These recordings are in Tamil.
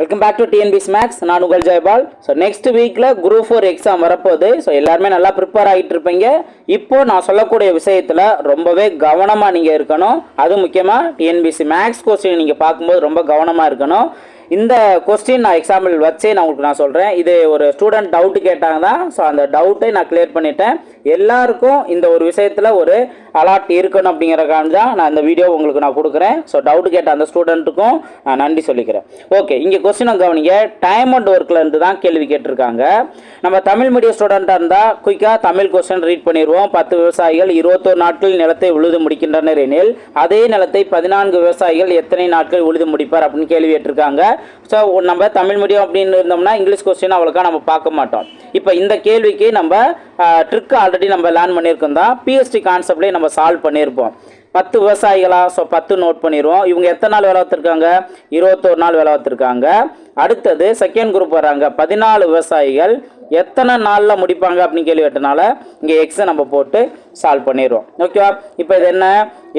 Welcome back to TNPSC max நான் உங்கள் ஜெயபால். ஸோ நெக்ஸ்ட் வீக்கில் குரூப் ஃபோர் எக்ஸாம் வரப்போகுது. ஸோ எல்லாருமே நல்லா ப்ரிப்பேர் ஆகிட்டு இருப்பீங்க. இப்போ நான் சொல்லக்கூடிய விஷயத்தில் ரொம்பவே கவனமாக நீங்கள் இருக்கணும். அது முக்கியமாக டிஎன்பிசி மேக்ஸ் கொஸ்டின் நீங்கள் பார்க்கும்போது ரொம்ப கவனமாக இருக்கணும். இந்த கொஸ்டின் நான் எக்ஸாம்பிள் வச்சே நான் உங்களுக்கு நான் சொல்கிறேன் இது ஒரு ஸ்டூடெண்ட் டவுட்டு கேட்டாங்க தான். ஸோ அந்த டவுட்டை நான் கிளியர் பண்ணிட்டேன். எல்லாருக்கும் இந்த ஒரு விஷயத்தில் ஒரு அலாட் இருக்கணும் அப்படிங்கிறக்காக தான் நான் இந்த வீடியோ உங்களுக்கு நான் கொடுக்குறேன். ஸோ டவுட் கேட்ட அந்த ஸ்டூடெண்ட்டுக்கும் நான் நன்றி சொல்லிக்கிறேன். ஓகே இங்கே கொஸ்டினை கவனிங்க. டைம் அண்ட் ஒர்க்கில் இருந்து தான் கேள்வி கேட்டிருக்காங்க. நம்ம தமிழ் மீடியம் ஸ்டூடெண்ட்டாக இருந்தால் குயிக்காக தமிழ் கொஸ்டின் ரீட் பண்ணிடுவோம். பத்து விவசாயிகள் இருபத்தோரு நாட்கள் நிலத்தை உழுது முடிக்கின்றனர் எனில் அதே நிலத்தை பதினான்கு விவசாயிகள் எத்தனை நாட்கள் உழுது முடிப்பார் அப்படின்னு கேள்வி கேட்டிருக்காங்க. ஸோ நம்ம தமிழ் மீடியம் அப்படின்னு இருந்தோம்னா இங்கிலீஷ் கொஸ்டின் அவ்வளோக்கா நம்ம பார்க்க மாட்டோம். இப்போ இந்த கேள்விக்கு நம்ம ட்ரிக் ஆல்ரெடி நம்ம லேர்ன் பண்ணியிருக்கோம் தான். பிஎஸ்டி கான்செப்ட்லேயே நம்ம சால்வ் பண்ணியிருப்போம். பத்து விவசாயிகளா? ஸோ பத்து நோட் பண்ணிடுவோம் இவங்க எத்தனை நாள் வேலை பார்த்துருக்காங்க? இருபத்தோரு நாள் வேலை பார்த்துருக்காங்க. அடுத்தது செகண்ட் குரூப் வராங்க பதினாலு விவசாயிகள் எத்தனை நாளில் முடிப்பாங்க அப்படின்னு கேள்வி கேட்டனால இங்கே எக்ஸை நம்ம போட்டு சால்வ் பண்ணிடுவோம் ஓகேவா இப்போ இது என்ன?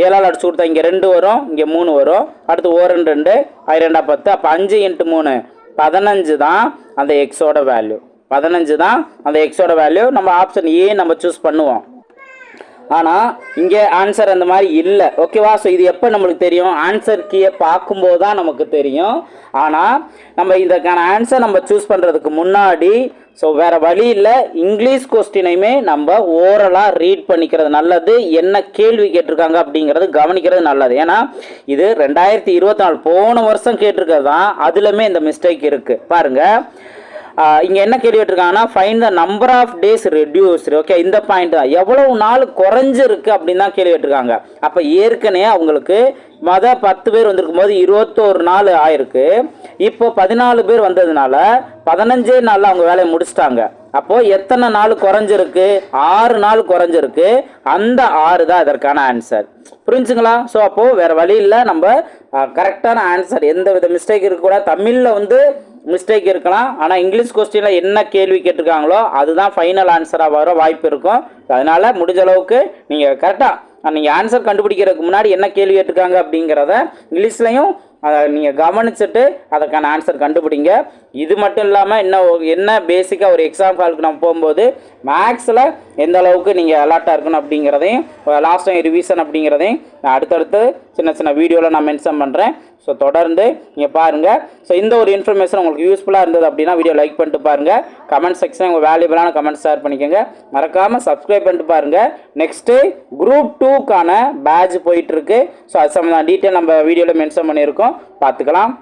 ஏழால் அடிச்சு கொடுத்தா இங்கே ரெண்டு வரும் இங்கே மூணு வரும். அடுத்து ஓ ரெண்டு ரெண்டு ஐ ரெண்டா பத்து. அப்போ அஞ்சு இன்ட்டு மூணு பதினஞ்சு தான் அந்த எக்ஸோட வேல்யூ பதினஞ்சு தான் அந்த எக்ஸோட வேல்யூ நம்ம ஆப்ஷன் ஏ நம்ம சூஸ் பண்ணுவோம். ஆனால் இங்கே ஆன்சர் அந்த மாதிரி இல்லை. ஓகேவா ஸோ இது எப்போ நம்மளுக்கு தெரியும்? ஆன்சர் கீயை பார்க்கும்போது தான் நமக்கு தெரியும். ஆனால் நம்ம இதற்கான ஆன்சர் நம்ம சூஸ் பண்ணுறதுக்கு முன்னாடி ஸோ வேறு வழி இல்லை. இங்கிலீஷ் கொஸ்டினையுமே நம்ம ஓரலாக ரீட் பண்ணிக்கிறது நல்லது. என்ன கேள்வி கேட்டிருக்காங்க அப்படிங்கிறது கவனிக்கிறது நல்லது. ஏன்னா இது ரெண்டாயிரத்தி இருபத்தி நாலு போன வருஷம் கேட்டிருக்கிறது தான். அதுலமே இந்த மிஸ்டேக் இருக்குது பாருங்கள் இங்கே என்ன கேள்வி கேட்டிருக்காங்கன்னா find the number of days reduced okay இந்த பாயிண்ட் தான். எவ்வளவு நாள் குறைஞ்சிருக்கு அப்படின்னு தான் கேள்வி கேட்டிருக்காங்க. அப்போ ஏற்கனவே அவங்களுக்கு மத பத்து பேர் வந்திருக்கும் போது இருபத்தோரு நாள் ஆயிருக்கு. இப்போ பதினாலு பேர் வந்ததுனால பதினஞ்சே நாளில் அவங்க வேலையை முடிச்சிட்டாங்க. அப்போ எத்தனை நாள் குறைஞ்சிருக்கு? ஆறு நாள் குறைஞ்சிருக்கு. அந்த ஆறு தான் இதற்கான ஆன்சர் புரிஞ்சுங்களா? ஸோ அப்போது வேறு வழி இல்லை. நம்ம கரெக்டான ஆன்சர் எந்த வித மிஸ்டேக் இருக்கக்கூடாது தமிழில் வந்து மிஸ்டேக் இருக்கலாம். ஆனால் இங்கிலீஷ் கொஸ்டினில் என்ன கேள்வி கேட்டிருக்காங்களோ அதுதான் ஃபைனல் ஆன்சராக வர வாய்ப்பு இருக்கும். அதனால் முடிஞ்ச அளவுக்கு நீங்கள் கரெக்டாக நீங்கள் ஆன்சர் கண்டுபிடிக்கிறதுக்கு முன்னாடி என்ன கேள்வி கேட்டிருக்காங்க அப்படிங்கிறத இங்கிலீஷ்லையும் அதை நீங்கள் கவனிச்சுட்டு அதற்கான ஆன்சர் கண்டுபிடிங்க. இது மட்டும் இல்லாமல் என்ன என்ன பேசிக்காக ஒரு எக்ஸாம் ஹாலுக்கு நம்ம போகும்போது மேக்ஸில் எந்த அளவுக்கு நீங்கள் அலர்ட்டாக இருக்கணும் அப்படிங்கிறதையும் லாஸ்ட் டைம் ரிவிஷன் அப்படிங்கிறதையும் நான் அடுத்தடுத்து சின்ன சின்ன வீடியோவில் நான் மென்ஷன் பண்ணுறேன் ஸோ தொடர்ந்து நீங்கள் பாருங்கள் ஸோ இந்த ஒரு இன்ஃபர்மேஷன் உங்களுக்கு யூஸ்ஃபுல்லாக இருந்தது அப்படின்னா வீடியோ லைக் பண்ணிட்டு பாருங்கள் கமெண்ட் செக்ஷன் உங்கள் வேல்யூபிளான கமெண்ட் ஷேர் பண்ணிக்கோங்க. மறக்காமல் சப்ஸ்கிரைப் பண்ணிட்டு பாருங்கள் நெக்ஸ்ட்டு குரூப் டூக்கான பேட்ச் போயிட்டுருக்கு ஸோ அது சம்மந்தம் டீட்டெயில் நம்ம வீடியோவில் மென்ஷன் பண்ணியிருக்கோம். பார்த்துக்கலாம்.